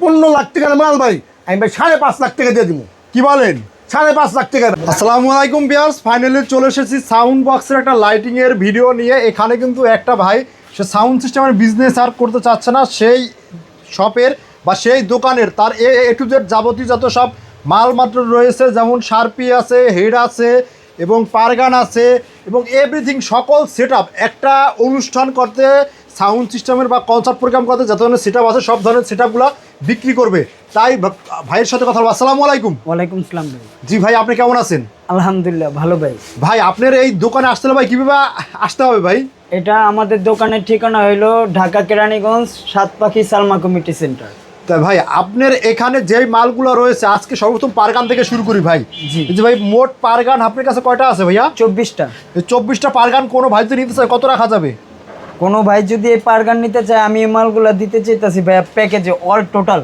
পনেরো লাখ টাকার মাল ভাই, আমি ভাই সাড়ে পাঁচ লাখ টাকা দিয়ে দিব। কি বলেন? সাড়ে পাঁচ লাখ টাকা। আসসালামু আলাইকুম বিয়ার্স ফাইনালি চলে এসেছি সাউন্ড বক্সের একটা লাইটিং এর ভিডিও নিয়ে। এখানে কিন্তু একটা ভাই, সে সাউন্ড সিস্টেমের বিজনেস আর করতে চাচ্ছে না, সেই শপের বা সেই দোকানের, তার এ এ টু জেড যাবতীয় যত সব মালমাত্র রয়েছে, যেমন শার্পি আছে হেড আছে, এবং পারগান আছে, এবং এভরিথিং সকল সেট একটা অনুষ্ঠান করতে সাউন্ড সিস্টেমের বা কনসার্ট প্রোগ্রাম করতে, যত ধরনের সেট আছে, সব ধরনের সেট বিক্রি করবে। তাই ভাইয়ের সাথে কথা বলব। আসসালামু আলাইকুম। ওয়ালাইকুম সালাম ভাই। জি ভাই আপনি কেমন আছেন? আলহামদুলিল্লাহ ভালো ভাই। ভাই আপনার এই দোকানে আসতে হলে ভাই কীভাবে আসতে হবে ভাই? এটা আমাদের দোকানের ঠিকানা হইল ঢাকা কেরানীগঞ্জ সাতপাখি সালমা কমিটি সেন্টার। তা ভাই আপনার এখানে যেই মালগুলো রয়েছে আজকে সর্বপ্রথম পারগান থেকে শুরু করি ভাই। জি। ভাই মোট পারগান আপনার কাছে কয়টা আছে ভাইয়া? চব্বিশটা। চব্বিশটা পারগান কোনো ভাই যদি নিতে চায় কত রাখা যাবে? কোনো ভাই যদি এই পারগান নিতে চায় আমি এই মালগুলো দিতে চাইতেছি ভাই প্যাকেজে অল টোটাল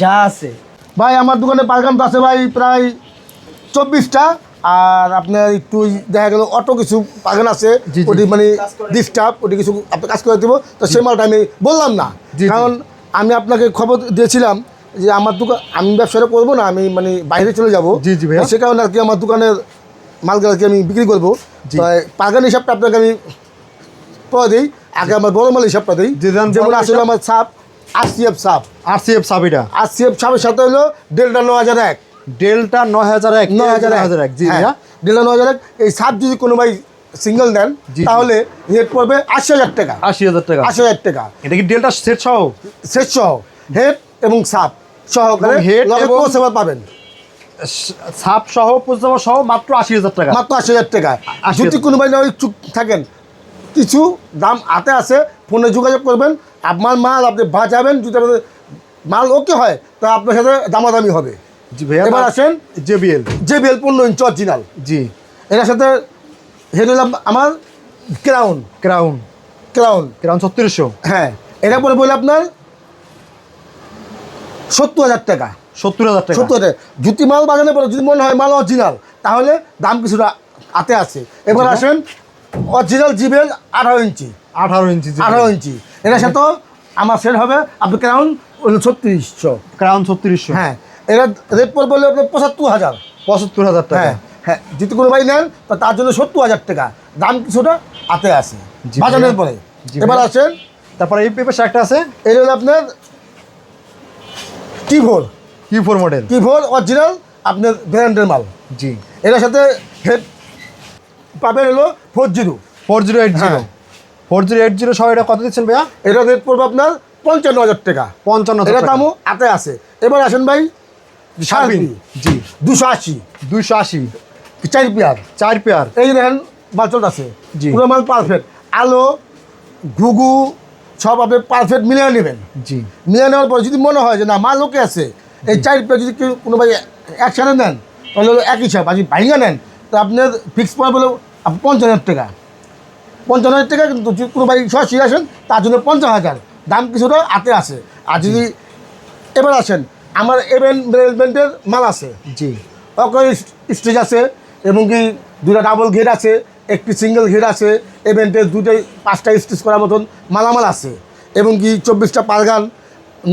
যা আছে ভাই আমার দোকানে বাগান তো আছে ভাই প্রায় চব্বিশটা আর আপনার একটু দেখা গেল অটো কিছু পাগান আছে। ওটি মানে ডিস্টার্ব ওটি কিছু আপনি কাজ করে দেবো তো সেই মালটা আমি বললাম না। কারণ আমি আপনাকে খবর দিয়েছিলাম যে আমার দোকান আমি ব্যবসাটা করব না আমি মানে বাইরে চলে যাব জি, জি ভাইয়া। সে কারণে আর কি আমার দোকানের মালগুলোকে আমি বিক্রি করব। তো হিসাবটা আপনাকে আমি পরে দিই আগে আমার বড় মাল হিসাবটা দিই যেমন আসলে। আমার সাপ আরসিএফ সাপ। আর সি এফ সাবিটা আরসিএফ সাপের সাথে হলো ডেল্টা ন হাজার এক। ডেল্টা নয় হাজার এক নয় হাজার হাজার এক জি হ্যাঁ, ডেল্টা নয় হাজার এক। এই সাপ যদি কোনো ভাই সিঙ্গেল জি। তাহলে রেট পড়বে আশি হাজার টাকা। আশি হাজার টাকা। আশি হাজার টাকা। এটা কি ডেল্টা সেট সহ? সেট সহ। হেড এবং সাপ সহকারে head এবং- পৌঁছাবার পাবেন। সাপ সহ পঁচাত্তর সহ মাত্র আশি হাজার টাকা। মাত্র আশি হাজার টাকা। 80,000 যদি কোনো ভাই না থাকেন কিছু দাম হাতে আছে ফোনে যোগাযোগ করবেন আপনার মাল আপনি বাঁচাবেন যদি আপনাদের মাল ওকে হয় তা আপনার সাথে দামাদামি হবে। জি ভাইয়া এবার আসেন জেবিএল। বেল পণ্য ইঞ্চ অরিজিনাল। জি। এটার সাথে হেড হলাম আমার ক্রাউন। ক্রাউন। ক্রাউন। ক্রাউন ছত্রিশশো। হ্যাঁ এটা পরে বলে আপনার সত্তর হাজার টাকা। সত্তর হাজার টাকা। সত্তর হাজার জুতি মাল বাগানে পরে যদি মনে হয় মাল অরিজিনাল তাহলে দাম কিছুটা হাতে আছে এবার আসেন অরিজিনাল জিবেল আঠারো ইঞ্চি। আঠারো ইঞ্চি আঠারো ইঞ্চি। এটার সাথে আমার সেট হবে আপনি ক্রাউন ছত্রিশশো। ক্রাউন ছত্রিশশো। হ্যাঁ এটা রেট পর বললে আপনার পঁচাত্তর হাজার। পঁচাত্তর হাজার টাকা। হ্যাঁ হ্যাঁ যদি কোনো ভাই নেন তো তার জন্য সত্তর হাজার টাকা। দাম কিছুটা হাতে আছে জি বাজারের পরে। এবার। আসেন তারপরে এই পেপার একটা আছে? এটা হলো আপনার টি ফোর কি four model T four original আপনার ব্র্যান্ডের মাল। জি। এটার সাথে হেড পাবেন হলো four zero. Four zero eight zero. হ্যাঁ। ফোর জিরো এইট জিরো সহ এটা কত দিচ্ছেন ভাইয়া? এটা রেট পড়বে আপনার পঞ্চান্ন হাজার টাকা। পঞ্চান্ন এটা দামও হাতে আছে। এবার আসেন ভাই শার্পি জি। দুশো আশি। দুশো আশি। চার পেয়ার। চার পেয়ার। এই দেখেন বাচল আছে জি। পুরো মাল পারফেক্ট আলো ঘুঘু সব আপনি পারফেক্ট মিলিয়ে নেবেন। জি। নিয়ে নেওয়ার পর যদি মনে হয় যে না মাল ওকে আছে এই চার পেয়ার যদি কেউ কোনো ভাই একসাথে নেন তাহলে হলো এক হিসাব। যদি ভাইঙ্গা নেন তো আপনার ফিক্স পড়ে বলে পঞ্চান্ন হাজার টাকা। পঞ্চান্ন হাজার টাকা কিন্তু কোনো ভাই সরাসরি আসেন তার জন্য পঞ্চাশ হাজার। দাম কিছুটা হাতে আছে। আর যদি এবার আসেন আমার এভেন ম্যানেজমেন্টের মাল আছে। জি। অকর স্টেজ আছে এবং কি দুটা ডাবল ঘের আছে একটি সিঙ্গেল ঘের আছে ইভেন্টের দুটোই পাঁচটা স্টেজ করার মতন মালামাল আছে। এবং কি চব্বিশটা পারগান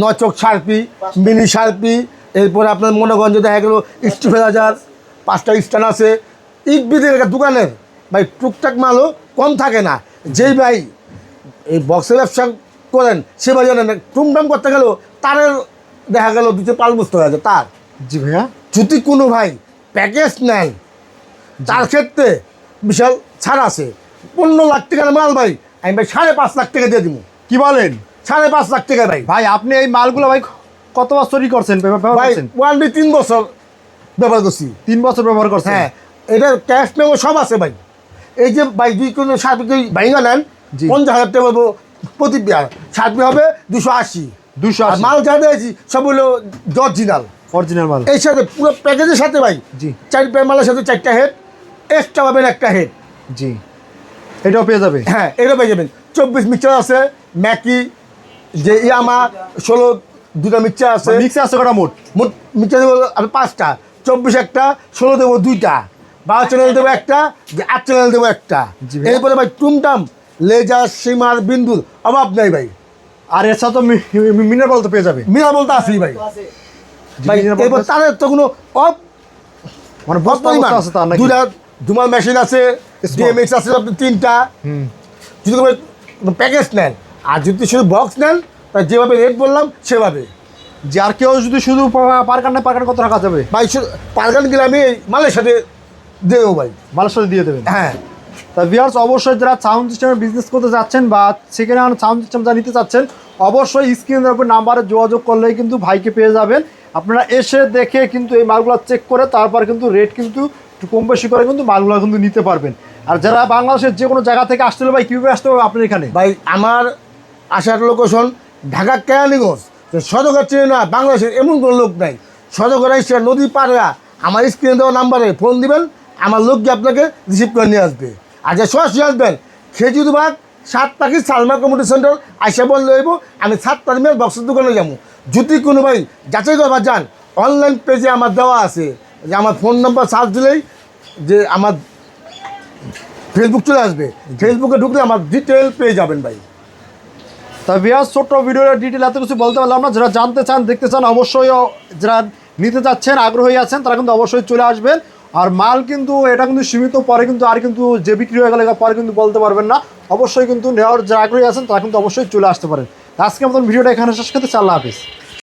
নয় চোখ শার্পি মিনি সার্পি এরপরে আপনার মনোগঞ্জে দেখা গেলো স্টিফেলাজার পাঁচটা স্ট্যান্ড আছে ইট বিদের একটা দোকানের ভাই টুকটাক মালও কম থাকে না। যেই ভাই এই বক্সের ব্যবসা করেন সে ভাই জানেন টুমটাম করতে গেলেও তারের দেখা গেল দুটো পাল বুঝতে হয়ে যায় তার। জি ভাইয়া। যদি কোনো ভাই প্যাকেজ নেন তার ক্ষেত্রে বিশাল ছাড় আছে। পনেরো লাখ টাকার মাল ভাই আমি ভাই সাড়ে পাঁচ লাখ টাকা দিয়ে দিব। কি বলেন? সাড়ে পাঁচ লাখ টাকা ভাই। ভাই আপনি এই মালগুলো ভাই কত বছরই করছেন ভাই করছেন? ওয়ান তিন বছর ব্যবহার করছি। তিন বছর ব্যবহার করছেন? হ্যাঁ এটার ক্যাশ মেমো সব আছে ভাই। এই যে ভাই দুই কোনো সার্পি ভাইঙ্গা নেন। পঞ্চাশ হাজার টাকা প্রতি পেয়ার। সার্পি হবে দুশো আশি। দুশো আশি। মাল যা দিয়েছি সব হলো অরিজিনাল অরিজিনাল মাল। এই সাথে পুরো প্যাকেজের সাথে ভাই জি। চার পেয়ার মালের সাথে চারটা হেড এক্সট্রা পাবেন একটা হেড জি। এটাও পেয়ে যাবে? হ্যাঁ এটা পেয়ে যাবেন। চব্বিশ মিক্সার আছে ম্যাকি যে ইয়ামা ষোলো দুটা মিক্সচার আছে। মিক্সে আছে কটা মোট? মোট মিক্সার দেবো আমি পাঁচটা। চব্বিশ একটা ষোলো দেবো দুইটা। বারো চ্যানেল দেবো একটা যে আট চ্যানেল দেবো একটা। ভাই। এরপরে ভাই টুমটাম লেজার সীমার বিন্দুর অভাব নাই ভাই। আর এছাড়া তো মিনার বল তো পেয়ে যাবে। মিনা বলতে আসি ভাই। ভাই মিনার বল তাদের তো কোনো অফ মানে বস্তা আছে তার নাকি? দুটা দুমার মেশিন আছে. ডিএমএক্স আছে আপনার তিনটা। যদি প্যাকেজ নেন আর যদি শুধু বক্স নেন তাহলে যেভাবে রেট বললাম সেভাবে। যে আর কেউ যদি শুধু পারকান না পারকান কত টাকা যাবে? ভাই শুধু পারগান গেলে আমি মালের সাথে দেবো ভাই মালের সাথে দিয়ে দেবেন। হ্যাঁ। তা ভিউয়ার্স অবশ্যই যারা সাউন্ড সিস্টেমের বিজনেস করতে যাচ্ছেন বা সেকেন্ড হ্যান্ড সাউন্ড সিস্টেম যা নিতে চাচ্ছেন অবশ্যই স্ক্রিনের উপর নাম্বারে যোগাযোগ করলেই কিন্তু ভাইকে পেয়ে যাবেন। আপনারা এসে দেখে কিন্তু এই মালগুলো চেক করে তারপর কিন্তু রেট কিন্তু কম বেশি করে কিন্তু মালগুলো কিন্তু নিতে পারবেন। আর যারা বাংলাদেশের যে কোনো জায়গা থেকে আসতে হলে ভাই কীভাবে আসতে হবে আপনার এখানে? ভাই আমার আসার লোকেশন ঢাকা কেরানীগঞ্জ। তো সদগর চেনে না বাংলাদেশের এমন কোনো লোক নাই। সদগর এসে নদী পাড়া আমার স্ক্রিনে দেওয়া নাম্বারে ফোন দিবেন আমার লোক গিয়ে আপনাকে রিসিভ করে নিয়ে আসবে। আর যে সরাসরি আসবেন। খেজুরবাগ সাত পাখি সালমা কমিউনিটি সেন্টার আইসা বললে হইব, আমি সাত তারিমের বক্সের দোকানে যাব। যদি কোনো ভাই যাচাই করবার যান অনলাইন পেজে আমার দেওয়া আছে। যে আমার ফোন নাম্বার সার্চ দিলেই যে আমার ফেসবুক চলে আসবে। ফেসবুকে ঢুকলে আমার ডিটেল পেয়ে যাবেন ভাই। তা ভিউয়ার্স ছোট্ট ভিডিওর ডিটেল এত কিছু বলতে পারলাম না। যারা জানতে চান, দেখতে চান, অবশ্যই, যারা নিতে চাচ্ছেন, আগ্রহী আছেন, তারা কিন্তু অবশ্যই চলে আসবেন। আর মাল কিন্তু এটা কিন্তু সীমিত, পরে কিন্তু আর কিন্তু যে বিক্রি হয়ে গেলে পরে কিন্তু বলতে পারবেন না। অবশ্যই কিন্তু নেওয়ার যারা আগ্রহী আছেন, তারা কিন্তু অবশ্যই চলে আসতে পারেন। আজকে আমাদের ভিডিওটা এখানে শেষ করতে চাল্লা হাফিজ।